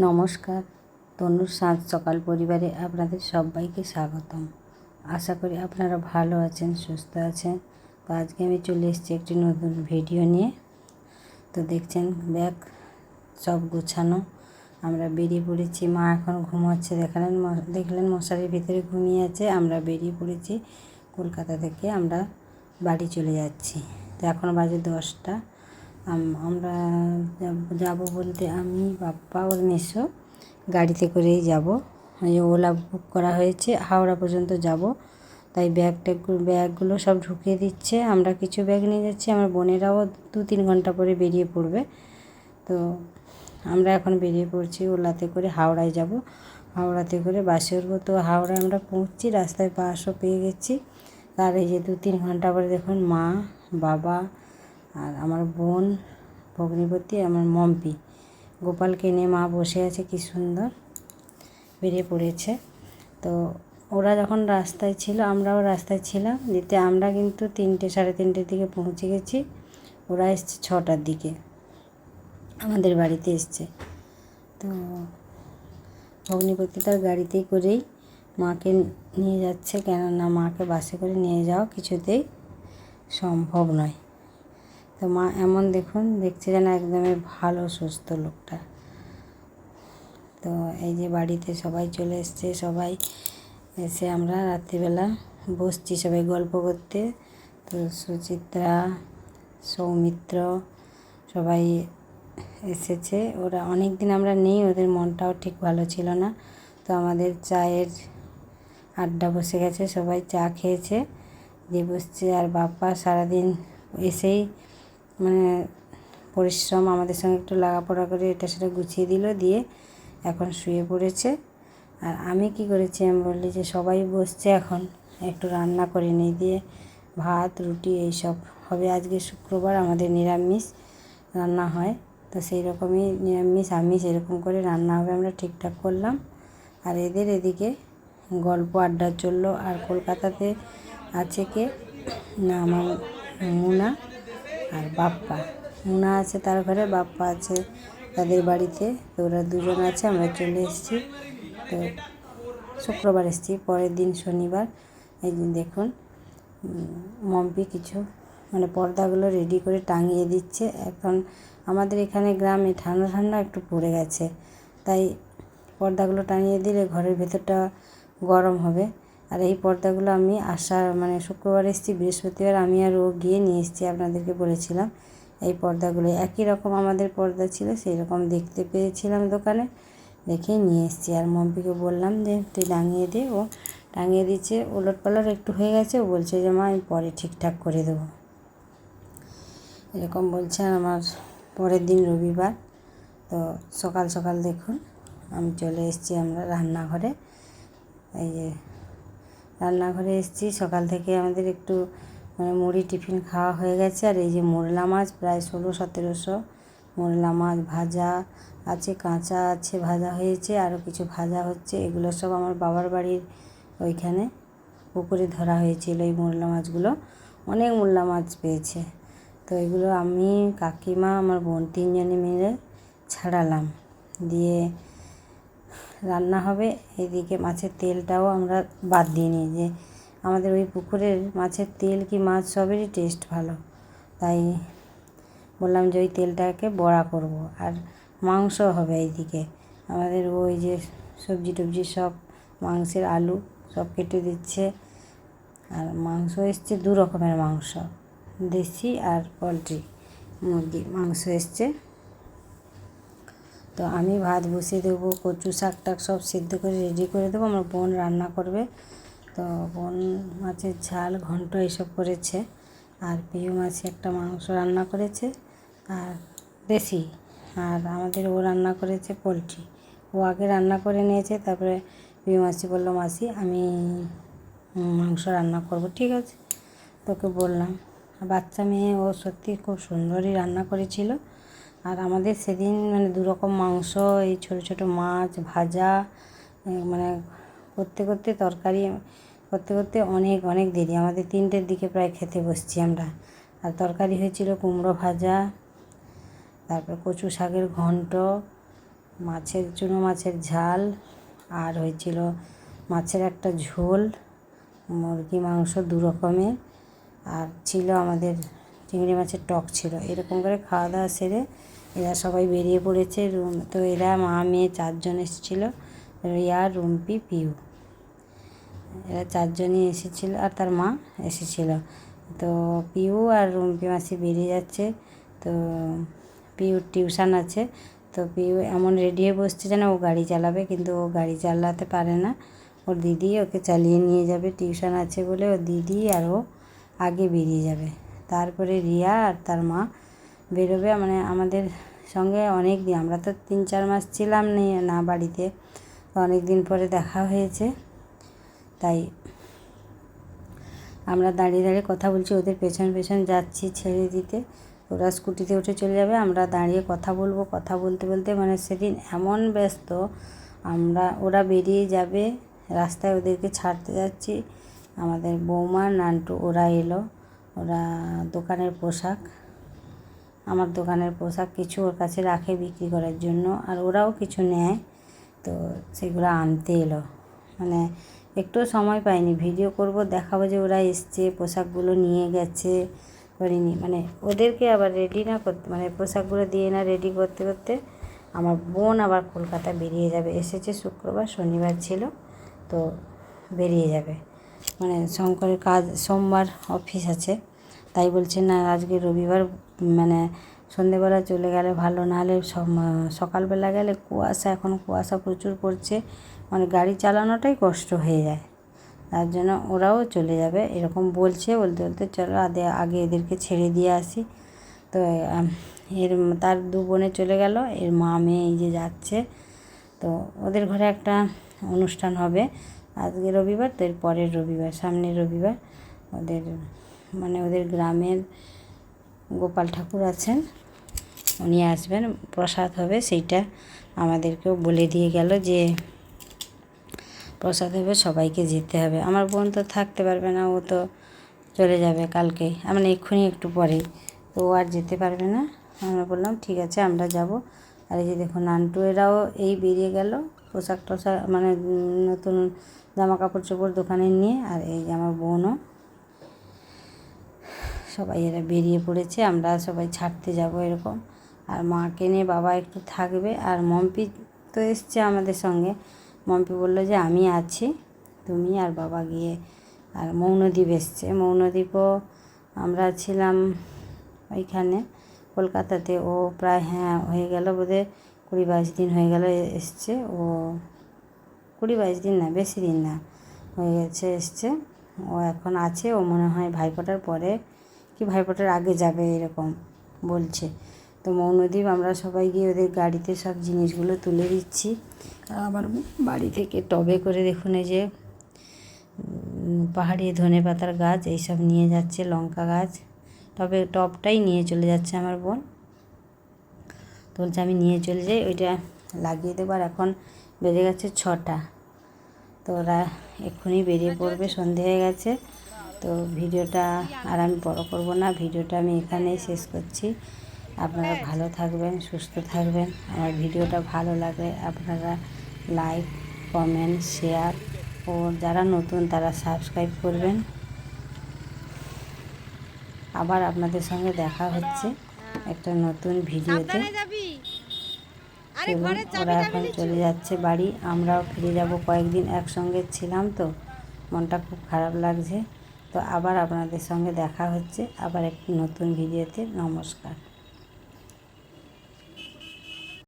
নমস্কার। তনুর সাঁজ সকাল পরিবারে আপনাদের সবাইকে স্বাগতম। আশা করি আপনারা ভালো আছেন, সুস্থ আছেন। তো আজকে আমি চলে এসেছি একটি নতুন ভিডিও নিয়ে। তো দেখছেন ব্যাগ সব গোছানো। আমরা বেরিয়ে পড়েছি, মা এখন ঘুমাচ্ছে। দেখালেন দেখলেন মশারির ভিতরে ঘুমিয়ে আছে। আমরা বেরিয়ে পড়েছি কলকাতা থেকে, আমরা বাড়ি চলে যাচ্ছি। তো এখন বাজে দশটা। আমরা যাব- বলতে আমি, বাপ্পা ওর মেসো গাড়িতে করেই যাব। ওলা বুক করা হয়েছে, হাওড়া পর্যন্ত যাব। তাই ব্যাগ ট্যাগ ব্যাগগুলো সব ঢুকিয়ে দিচ্ছে। আমরা কিছু ব্যাগ নিয়ে যাচ্ছি, আমার বোনেরাও দু তিন ঘণ্টা পরে বেরিয়ে পড়বে। তো আমরা এখন বেরিয়ে পড়ছি ওলাতে করে হাওড়ায় যাব। হাওড়াতে করে বাসে উঠবো। তো হাওড়ায় আমরা পৌঁছছি রাস্তায় বাসও পেয়ে গেছি। তার এই যে দু তিন ঘণ্টা পরে দেখুন মা, বাবা আর আমার বোন ভগ্নিপতি, আমার মম্পি। গোপালকে নিয়ে মা বসে আছে, কি সুন্দর বেরিয়ে পড়েছে। তো ওরা যখন রাস্তায় ছিল, আমরাও রাস্তায় ছিলাম। যেতে আমরা কিন্তু তিনটে, সাড়ে তিনটের দিকে পৌঁছে গেছি। ওরা এসছে ছটার দিকে। আমাদের বাড়িতে এসছে। তো ভগ্নিপতি তার গাড়িতেই করেই মাকে নিয়ে যাচ্ছে। কেননা মাকে বাসে করে নিয়ে যাওয়া কিছুতেই সম্ভব নয়। তো মা, এমন দেখুন, দেখছে যেন একদমই ভালো, সুস্থ লোকটা। তো এই যে বাড়িতে সবাই চলে এসছে, সবাই এসে আমরা রাত্রিবেলা বসছি সবাই গল্প করতে। তো সুচিত্রা, সৌমিত্র সবাই এসেছে। ওরা অনেক দিন আমরা নেই, ওদের মনটাও ঠিক ভালো ছিল না। তো আমাদের চায়ের আড্ডা বসে গেছে, সবাই চা খেয়েছে। দিয়ে বসছে আর বাপ্পা সারাদিন এসেই মানে পরিশ্রম আমাদের সঙ্গে একটু লাগাপড়া করে এটা সেটা গুছিয়ে দিল, দিয়ে এখন শুয়ে পড়েছে। আর আমি কি করেছি, আমি বললি যে সবাই বসছে এখন, একটু রান্না করে নিই, দিয়ে ভাত, রুটি এইসব। হবে আজকে শুক্রবার, আমাদের নিরামিষ রান্না হয়, তো সেই রকমই নিরামিষ, আমিষ এরকম করে রান্না হবে আমরা ঠিকঠাক করলাম। আর এদের এদিকে গল্প আড্ডা চলল, আর কলকাতাতে আছে কে? না, আমার মুনা। আর বাপ্পা। মুনা আছে তার ঘরে, বাপ্পা আছে তাদের বাড়িতে। তো ওরা দুজন আছে, আমরা চলে এসেছি। তো শুক্রবার এসেছি, পরের দিন শনিবার। এই দেখুন মম্পি কিছু মানে পর্দাগুলো রেডি করে টাঙিয়ে দিচ্ছে। এখন আমাদের এখানে গ্রামে ঠান্ডা ঠান্ডা একটু পড়ে গেছে। তাই পর্দাগুলো টাঙিয়ে দিলে ঘরের ভেতরটা গরম হবে। আর এই পর্দাগুলো আমি আসার মানে শুক্রবার এসেছি, বৃহস্পতিবার আমি আর ও গিয়ে নিয়ে এসেছি, আপনাদেরকে বলেছিলাম। এই পর্দাগুলো একই রকম আমাদের পর্দা ছিল সেই রকম দেখতে পেয়েছিলাম দোকানে। দেখেই নিয়ে এসেছি। আর মম্পিকে বললাম যে, তুই টাঙিয়ে দে। ও টাঙিয়ে দিচ্ছে ওলট পালট একটু হয়ে গেছে। ও বলছে যে, মা, আমি পরে ঠিকঠাক করে দেবো। এরকম বলছে আমার পরের দিন রবিবার। তো সকাল সকাল দেখুন, আমি চলে এসেছি আমরা রান্নাঘরে। এই যে রান্নাঘরে এসেছি। সকাল থেকে আমাদের একটু মানে মুড়ি টিফিন খাওয়া হয়ে গেছে। আর এই যে মোরলা মাছ, প্রায় ষোলো, সতেরোশো মোরলা মাছ ভাজা আছে, কাঁচা আছে, ভাজা হয়েছে, আরও কিছু ভাজা হচ্ছে। এগুলো সব আমার বাবার বাড়ির ওইখানে পুকুরে ধরা হয়েছিল এই মোরলা মাছগুলো। অনেক মোরলা মাছ পেয়েছে। তো এগুলো আমি কাকিমা, আমার বোন তিনজনে মিলে ছাড়ালাম। দিয়ে রান্না হবে। এদিকে মাছের তেলটাও আমরা বাদ দিয়ে নিই যে, আমাদের ওই পুকুরের মাছের তেল কি মাছ সবেরই টেস্ট ভালো। তাই বললাম যে ওই তেলটাকে বড়া করব আর মাংস হবে এইদিকে। আমাদের ওই যে সবজি টবজি সব, মাংসের আলু সব কেটে দিচ্ছে। আর মাংস এসছে দু রকমের মাংস, দেশি আর পোলট্রি। মুরগি মাংস এসছে তো আমি ভাত বসিয়ে দেবো, কচু শাক টাক সব সিদ্ধ করে রেডি করে দেবো, আমার বোন রান্না করবে। তো বোন মাছের ঝাল, ঘন্ট এসব করেছে, আর পিউ মাছে একটা মাংস রান্না করেছে, আর দেশি, আর আমাদের ও রান্না করেছে পোলট্রি। ও আগে রান্না করে নিয়েছে, তারপরে পিউ মাসি বলল, মাসি, আমি মাংস রান্না করব, ঠিক আছে? তোকে বললাম। বাচ্চা মেয়ে ও সত্যি খুব সুন্দরই রান্না করেছিল। আর আমাদের সেদিন মানে দু রকম মাংস, এই ছোটো ছোটো মাছ ভাজা মানে করতে করতে তরকারি, করতে করতে অনেক অনেক দেরি। আমাদের তিনটের দিকে প্রায় খেতে বসছি আমরা। আর তরকারি হয়েছিল কুমড়ো ভাজা, তারপর কচু শাকের ঘন্ট, মাছের, চুনো মাছের ঝাল, আর হয়েছিল মাছের একটা ঝোল, মুরগি মাংস দু রকমের আর ছিল আমাদের চিংড়ি মাছের টক ছিল। এরকম করে খাওয়া দাওয়া সেরে এরা সবাই বেরিয়ে পড়েছে রুম তো এরা মা, মেয়ে চারজন এসেছিল, রিয়া, রুম্পি, পিউ। এরা চারজনই এসেছিল আর তার মা এসেছিল। তো পিউ আর রুম্পি মাসি বেরিয়ে যাচ্ছে। তো পিউর টিউশন আছে। তো পিউ এমন রেডি হয়ে বসছে যেন ও গাড়ি চালাবে, কিন্তু ও গাড়ি চালাতে পারে না। ওর দিদি ওকে চালিয়ে নিয়ে যাবে। টিউশন আছে বলে ওর দিদি আর ও আগে বেরিয়ে যাবে। তারপরে রিয়া আর তার মা বেরোবে মানে আমাদের সঙ্গে অনেক দিন, আমরা তো তিন চার মাস ছিলাম না বাড়িতে, তো অনেক দিন পরে দেখা হয়েছে। তাই আমরা দাঁড়িয়ে দাঁড়িয়ে কথা বলছি, ওদের পেছন পেছন যাচ্ছি ছেড়ে দিতে। ওরা স্কুটিতে উঠে চলে যাবে, আমরা দাঁড়িয়ে কথা বলব, কথা বলতে বলতে মানে সেদিন এমন ব্যস্ত, আমরা, ওরা বেরিয়ে যাবে, রাস্তায় ওদেরকে ছাড়তে যাচ্ছি। আমাদের বৌমা, নান্টু, ওরা এলো। ওরা দোকানের পোশাক, আমার দোকানের পোশাক কিছু ওর কাছে রাখে বিক্রি করার জন্য, আর ওরাও কিছু নেয়। তো সেগুলো আনতে এলো। মানে একটুও সময় পাইনি, ভিডিও করব, দেখাবো যে ওরা এসছে, পোশাকগুলো নিয়ে গেছে, করিনি। মানে ওদেরকে আবার রেডি না করতে মানে পোশাকগুলো দিয়ে না রেডি করতে করতে আমার বোন আবার কলকাতা বেরিয়ে যাবে। এসেছে শুক্রবার, শনিবার ছিল, তো বেরিয়ে যাবে। মানে শঙ্করের কাজ, সোমবার অফিস আছে। তাই বলছে, না, আজকে রবিবার মানে সন্ধেবেলা চলে গেলে ভালো, নাহলে সকালবেলা গেলে কুয়াশা, এখন কুয়াশা প্রচুর পড়ছে মানে গাড়ি চালানোটাই কষ্ট হয়ে যায়। তার জন্য ওরাও চলে যাবে। এরকম বলছে, বলতে বলতে, চলো আদে, আগে এদেরকে ছেড়ে দিয়ে আসি। তো এর তার দু বোনে চলে গেল, এর মা মেয়ে এই যে যাচ্ছে। তো ওদের ঘরে একটা অনুষ্ঠান হবে। আজকে রবিবার তো এর পরের রবিবার, সামনের রবিবার ওদের মানে ওদের গ্রামের গোপাল ঠাকুর আছেন, উনি আসবেন, প্রসাদ হবে, সেইটা আমাদেরকেও বলে দিয়ে গেল যে প্রসাদ হবে, সবাইকে যেতে হবে। আমার বোন তো থাকতে পারবে না, ও তো চলে যাবে কালকে মানে এক্ষুনি একটু পরেই। তো ও আর যেতে পারবে না। আমরা বললাম, ঠিক আছে, আমরা যাব। আর এই যে দেখুন, নান্টু এরাও এই বেরিয়ে গেল। পোশাক টোশাক মানে নতুন জামা কাপড় চোপড় দোকানে নিয়ে, আর এই যে আমার বোনও। সবাই এরা বেরিয়ে পড়েছে, আমরা সবাই ছাড়তে যাব এরকম। আর মাকে নিয়ে বাবা একটু থাকবে, আর মম্পি তো এসছে আমাদের সঙ্গে। মম্পি বলল যে, আমি আছি, তুমি আর বাবা গিয়ে। আর মৌনদ্বীপ এসছে। মৌনদ্বীপও আমরা ছিলাম ওইখানে, কলকাতাতে। ও প্রায় হ্যাঁ হয়ে গেল বোধহয় কুড়ি বাইশ দিন হয়ে গেল এসছে। ও কুড়ি বাইশ দিন না, বেশি দিন না হয়ে গেছে, এসছে। ও এখন আছে। ও মনে হয় ভাইফোঁটার পরে কি ভাইফোঁটার আগে যাবে এরকম বলছে। তো মৌনদ্বীপ আমরা সবাই গিয়ে ওদের গাড়িতে সব জিনিসগুলো তুলে দিচ্ছি। আবার বাড়ি থেকে টবে করে দেখুন এই যে পাহাড়ি ধনে পাতার গাছ, এইসব নিয়ে যাচ্ছে লঙ্কা গাছ। তবে টবটাই নিয়ে চলে যাচ্ছে আমার বোন। তো বলছে আমি নিয়ে চলে যাই, ওইটা লাগিয়ে দেবো। আর এখন বেজে গেছে ছটা। তো ওরা এক্ষুনি বেরিয়ে পড়বে, সন্ধে হয়ে গেছে। তো ভিডিওটা আর আমি বড় করব না, ভিডিওটা আমি এখানেই শেষ করছি। আপনারা ভালো থাকবেন, সুস্থ থাকবেন। আমার ভিডিওটা ভালো লাগলে আপনারা লাইক, কমেন্ট, শেয়ার ও যারা নতুন তারা সাবস্ক্রাইব করবেন। আবার আপনাদের সঙ্গে দেখা হচ্ছে। একটা নতুন ভিডিওতে। চলুন ওরা এখন চলে যাচ্ছে বাড়ি আমরাও ফিরে যাব কয়েকদিন একসঙ্গে ছিলাম তো মনটা খুব খারাপ লাগছে। তো আবার আপনাদের সঙ্গে দেখা হচ্ছে আবার একটি নতুন ভিডিওতে। নমস্কার।